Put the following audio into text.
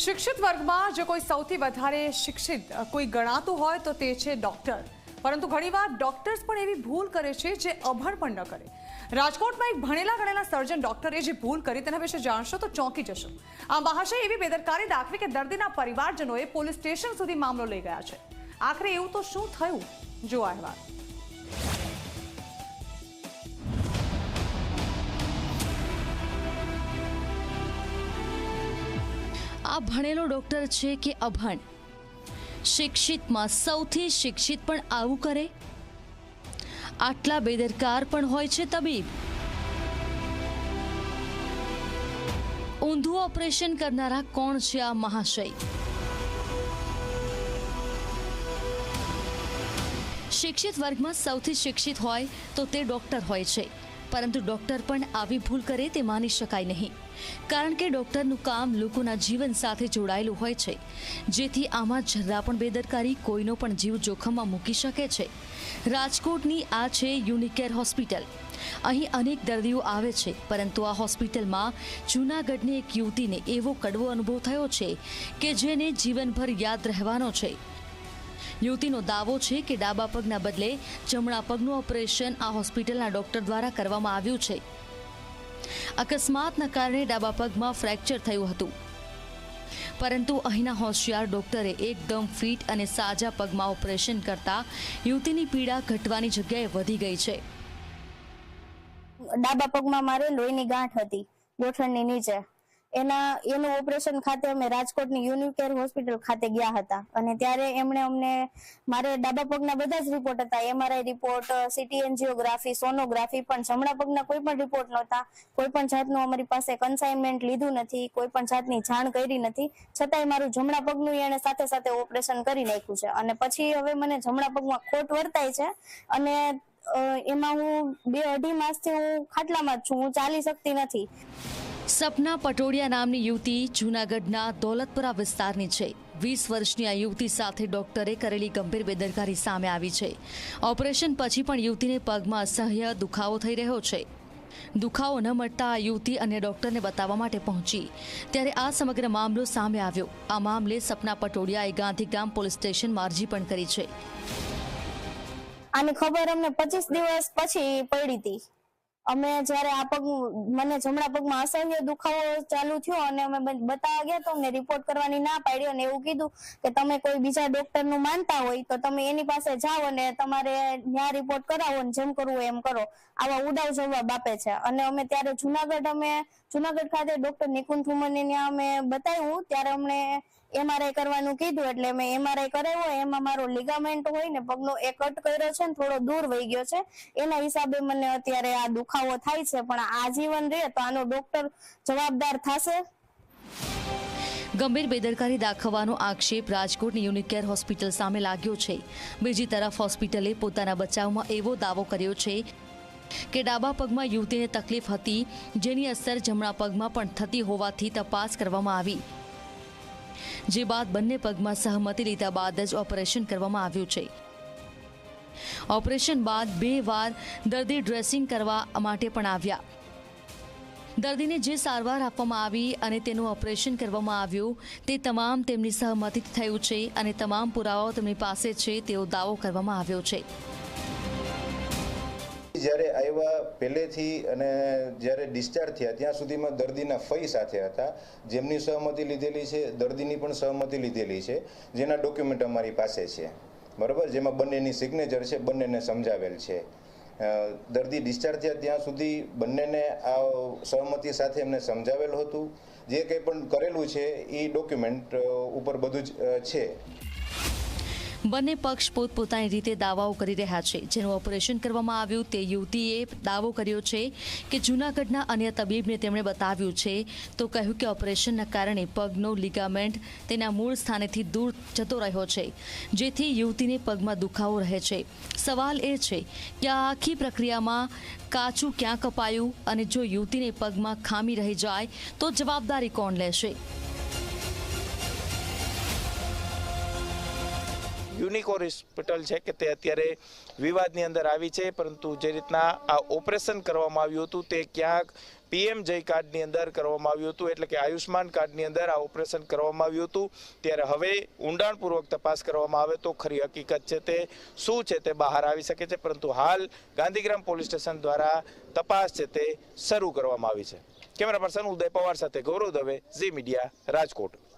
શિક્ષિત વર્ગમાં જો કોઈ સૌથી વધારે શિક્ષિત કોઈ ગણાતું હોય તો તે છે ડોક્ટર. પરંતુ ઘણીવાર ડોક્ટર્સ પણ એવી ભૂલ કરે છે જે અભણ પણ ન કરે. રાજકોટમાં એક ભણેલા ગણેલા સર્જન ડોક્ટરે જે ભૂલ કરી તેના વિશે જાણશો તો ચોંકી જશો. આ મહાશય એવી બેદરકારી દાખવી કે દર્દીના પરિવારજનોએ પોલીસ સ્ટેશન સુધી મામલો લઈ ગયા છે. આખરે એવું તો શું થયું? જો અહેવાલ. આ ભણેલો ડોક્ટર છે કે અભણ? શિક્ષિતમાં સૌથી શિક્ષિત પણ આવું કરે? આટલા બેદરકાર પણ હોય છે તબીબ? ઊંધું ઓપરેશન કરનારા કોણ છે આ મહાશય? શિક્ષિત વર્ગમાં સૌથી શિક્ષિત હોય તો તે ડોક્ટર હોય છે. પરંતુ ડોક્ટર પણ આવી ભૂલ કરે તે માની શકાય નહીં. કારણ કે ડોક્ટરનું કામ લોકોના જીવન સાથે જોડાયેલું હોય છે. જેથી આમાં જરા પણ બેદરકારી કોઈનો પણ જીવ જોખમમાં મૂકી શકે છે. રાજકોટની આ છે યુનિકેર હોસ્પિટલ. અહીં અનેક દર્દીઓ આવે છે, પરંતુ આ હોસ્પિટલમાં જૂનાગઢની એક યુવતીને એવો કડવો અનુભવ થયો છે કે જેને જીવનભર યાદ રહેવાનો છે. યુવતીનો દાવો છે કે ડાબા પગના બદલે જમણા પગનું ઓપરેશન આ હોસ્પિટલના ડોક્ટર દ્વારા કરવામાં આવ્યું છે. અકસ્માતના કારણે ડાબા પગમાં ફ્રેક્ચર થયું હતું. પરંતુ અહીંના હોશિયાર ડોક્ટરે એકદમ ફિટ અને સાજા પગમાં ઓપરેશન કરતા યુવતીની પીડા ઘટવાની જગ્યાએ વધી ગઈ છે. ડાબા પગમાં મારે લોહીની ગાંઠ હતી, ગોઠણની નીચે. એના, એનું ઓપરેશન ખાતે અમે રાજકોટની યુનિકેર હોસ્પિટલ ખાતે ગયા હતા. અને ત્યારે એમણે અમને, મારે ડાબા પગના બધા જ રિપોર્ટ હતા. MRI report CT angiography sonography પણ જમણા પગના કોઈ પણ રિપોર્ટ નહોતા. કોઈ પણ જાતનું અમારી પાસે કન્સાઇનમેન્ટ લીધું નથી. કોઈ પણ જાતની જાણ કરી નથી. છતાંય મારું જમણા પગનું એને સાથે સાથે ઓપરેશન કરી નાખ્યું છે. અને પછી હવે મને જમણા પગમાં ખોટ વર્તાય છે. અને એમાં હું બે અઢી માસથી હું ખાટલામાં જ છું. હું ચાલી શકતી નથી. સપના પટોડિયા નામની યુવતી જૂનાગઢના દોલતપુરા વિસ્તારની છે. વીસ વર્ષની આ યુવતી સાથે ડોક્ટરે કરેલી ગંભીર બેદરકારી સામે આવી છે. ઓપરેશન પછી પણ યુવતીને પગમાં અસહ્ય દુખાવો થઈ રહ્યો છે. દુખાવો ન મળતા આ યુવતી અને ડોક્ટરને બતાવવા માટે પહોંચી. ત્યારે આ સમગ્ર મામલો સામે આવ્યો. આ મામલે સપના પટોડિયાએ ગાંધીગ્રામ પોલીસ સ્ટેશનમાં અરજી પણ કરી છે. આની ખબર અમને પચીસ દિવસ પછી પડી હતી. અમે જયારે આ પગ મને જમણા પગમાં અસહ્ય દુખાવો ચાલુ થયો અને અમે બતાવવા ગયા તો અમને રિપોર્ટ કરવાની ના પાડી અને એવું કીધું કે તમે કોઈ બીજા ડોક્ટરનું માનતા હોય તો તમે એની પાસે જાઓ અને તમારે ત્યાં રિપોર્ટ કરાવો અને જેમ કરવું એમ કરો. આવા ઉડાવ જવાબ આપે છે. અને અમે ત્યારે જુનાગઢ અમે, જુનાગઢ ખાતે ડોક્ટર નિકુંજ થુમની ત્યાં અમે બતાવ્યું. ત્યારે અમને એમઆરઆઈ કરવાનું કીધું એટલે મેં એમઆરઆઈ કરાવ્યો એમાં મારો લિગામેન્ટ હોય ને, પગનો એ કટ કર્યો છે ને, થોડો દૂર વહી ગયો છે. એના હિસાબે મને અત્યારે આ દુખાવો થાય છે, પણ આજીવન રહે તો આનો ડોક્ટર જવાબદાર થશે. ગંભીર બેદરકારી દાખવવાનો આક્ષેપ રાજકોટની યુનિકેર હોસ્પિટલ સામે લાગ્યો છે. બીજી તરફ હોસ્પિટલે પોતાના બચાવમાં એવો દાવો કર્યો છે કે ડાબા પગમાં યુવતીને તકલીફ હતી, જેની અસર જમણા પગમાં પણ થતી હોવાથી તપાસ કરવામાં આવી. જે બાદ બંને પગમાં સહમતિ લીધા બાદ જ ઓપરેશન કરવામાં આવ્યું છે. ઓપરેશન બાદ બે વાર દર્દી ડ્રેસિંગ કરવા માટે પણ આવ્યા. દર્દીને જે સારવાર આપવામાં આવી અને તેનું ઓપરેશન કરવામાં આવ્યું, તે તમામ તેમની સહમતિથી થયું છે અને તમામ પુરાવાઓ તેમની પાસે છે, તેવો દાવો કરવામાં આવ્યો છે. જ્યારે આવ્યા પહેલેથી અને જ્યારે ડિસ્ચાર્જ થયા, ત્યાં સુધીમાં દર્દીના ફઈ સાથે હતા, જેમની સહમતી લીધેલી છે, દર્દીની પણ સહમતિ લીધેલી છે, જેના ડોક્યુમેન્ટ અમારી પાસે છે. બરાબર? જેમાં બંનેની સિગ્નેચર છે, બંનેને સમજાવેલ છે. દર્દી ડિસ્ચાર્જ થયા ત્યાં સુધી બંનેને આ સહમતિ સાથે એમને સમજાવેલ હતું. જે કંઈ પણ કરેલું છે એ ડોક્યુમેન્ટ ઉપર બધું જ છે. બંને પક્ષ પોતપોતાની રીતે દાવાઓ કરી રહ્યા છે. જેનું ઓપરેશન કરવામાં આવ્યું તે યુવતીએ દાવો કર્યો છે કે જૂનાગઢના અન્ય તબીબને તેમણે બતાવ્યું છે. તો કહ્યું કે ઓપરેશનના કારણે પગનો લિગામેન્ટ તેના મૂળ સ્થાનેથી દૂર જતો રહ્યો છે, જેથી યુવતીને પગમાં દુખાવો રહે છે. સવાલ એ છે કે આ આખી પ્રક્રિયામાં કાચું ક્યાં કપાયું અને જો યુવતીને પગમાં ખામી રહી જાય તો જવાબદારી કોણ લેશે? યુનિક હોસ્પિટલ છે કે તે અત્યારે વિવાદની અંદર આવી છે, પરંતુ જે રીતના આ ઓપરેશન કરવામાં આવ્યું હતું તે ક્યાંક પીએમ જય કાર્ડની અંદર કરવામાં આવ્યું હતું, એટલે કે આયુષ્માન કાર્ડની અંદર આ ઓપરેશન કરવામાં આવ્યું હતું. ત્યારે હવે ઊંડાણપૂર્વક તપાસ કરવામાં આવે તો ખરી હકીકત છે તે શું છે તે બહાર આવી શકે છે, પરંતુ હાલ ગાંધીગ્રામ પોલીસ સ્ટેશન દ્વારા તપાસ છે તે શરૂ કરવામાં આવી છે. કેમેરા પર્સન ઉદય પવાર સાથે ગૌરવ દવે, ઝી મીડિયા, રાજકોટ.